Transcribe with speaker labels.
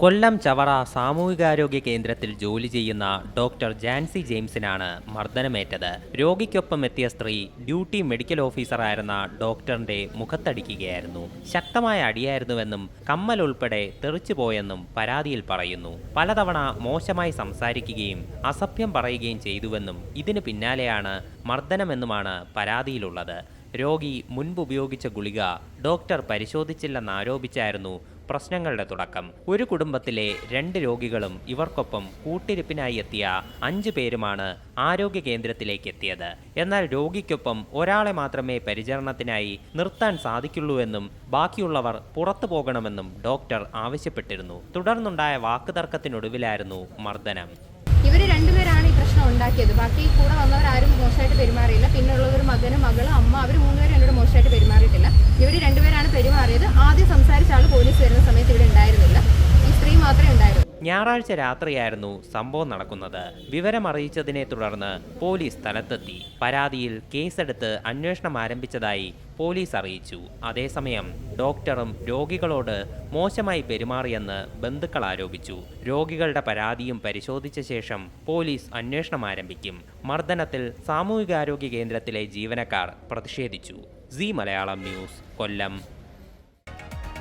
Speaker 1: കൊല്ലം ചവറ സാമൂഹികാരോഗ്യ കേന്ദ്രത്തിൽ ജോലി ചെയ്യുന്ന ഡോക്ടർ ജാൻസി ജെയിംസിനാണ് മർദ്ദനമേറ്റത്. രോഗിക്കൊപ്പം എത്തിയ സ്ത്രീ ഡ്യൂട്ടി മെഡിക്കൽ ഓഫീസറായിരുന്ന ഡോക്ടറിന്റെ മുഖത്തടിക്കുകയായിരുന്നു. ശക്തമായ അടിയായിരുന്നുവെന്നും കമ്മൽ ഉൾപ്പെടെ തെറിച്ചുപോയെന്നും പരാതിയിൽ പറയുന്നു. പലതവണ മോശമായി സംസാരിക്കുകയും അസഭ്യം പറയുകയും ചെയ്തുവെന്നും ഇതിന് പിന്നാലെയാണ് മർദ്ദനമെന്നുമാണ് പരാതിയിലുള്ളത്. രോഗി മുൻപ് ഉപയോഗിച്ച ഗുളിക ഡോക്ടർ പരിശോധിച്ചില്ലെന്നാരോപിച്ചായിരുന്നു പ്രശ്നങ്ങളുടെ തുടക്കം. ഒരു കുടുംബത്തിലെ രണ്ട് രോഗികളും ഇവർക്കൊപ്പം കൂട്ടിരിപ്പിനായി എത്തിയ അഞ്ചു പേരുമാണ് ആരോഗ്യ കേന്ദ്രത്തിലേക്ക് എത്തിയത്. എന്നാൽ രോഗിക്കൊപ്പം ഒരാളെ മാത്രമേ പരിചരണത്തിനായി നിർത്താൻ സാധിക്കുള്ളൂവെന്നും ബാക്കിയുള്ളവർ പുറത്തു പോകണമെന്നും ഡോക്ടർ ആവശ്യപ്പെട്ടിരുന്നു. തുടർന്നുണ്ടായ വാക്കുതർക്കത്തിനൊടുവിലായിരുന്നു മർദ്ദനം.
Speaker 2: ഇവർ രണ്ടുപേരാണ് ഈ പ്രശ്നം ഉണ്ടാക്കിയത്. ബാക്കി കൂടെ വന്നവർ ആരും മോശമായിട്ട് പെരുമാറിയില്ല. പിന്നുള്ളവർ മകനും മകളും അമ്മ അവർ മൂന്നുപേരും എന്നോട് മോശമായിട്ട് പെരുമാറിയിട്ടില്ല. ഇവർ പോലീസ് വരുന്ന സമയത്ത് ഇവിടെ ഉണ്ടായിരുന്നില്ല. ഈ സ്ത്രീ മാത്രമേ ഉണ്ടായിരുന്നു
Speaker 1: ഞായറാഴ്ച രാത്രിയായിരുന്നു സംഭവം നടക്കുന്നത്. വിവരമറിയിച്ചതിനെ തുടർന്ന് പോലീസ് സ്ഥലത്തെത്തി. പരാതിയിൽ കേസെടുത്ത് അന്വേഷണം ആരംഭിച്ചതായി പോലീസ് അറിയിച്ചു. അതേസമയം ഡോക്ടറും രോഗികളോട് മോശമായി പെരുമാറിയെന്ന് ബന്ധുക്കൾ ആരോപിച്ചു. രോഗികളുടെ പരാതിയും പരിശോധിച്ച ശേഷം പോലീസ് അന്വേഷണം ആരംഭിക്കും. മർദ്ദനത്തിൽ സാമൂഹികാരോഗ്യ കേന്ദ്രത്തിലെ ജീവനക്കാർ പ്രതിഷേധിച്ചു. C Malayalam news Kollam.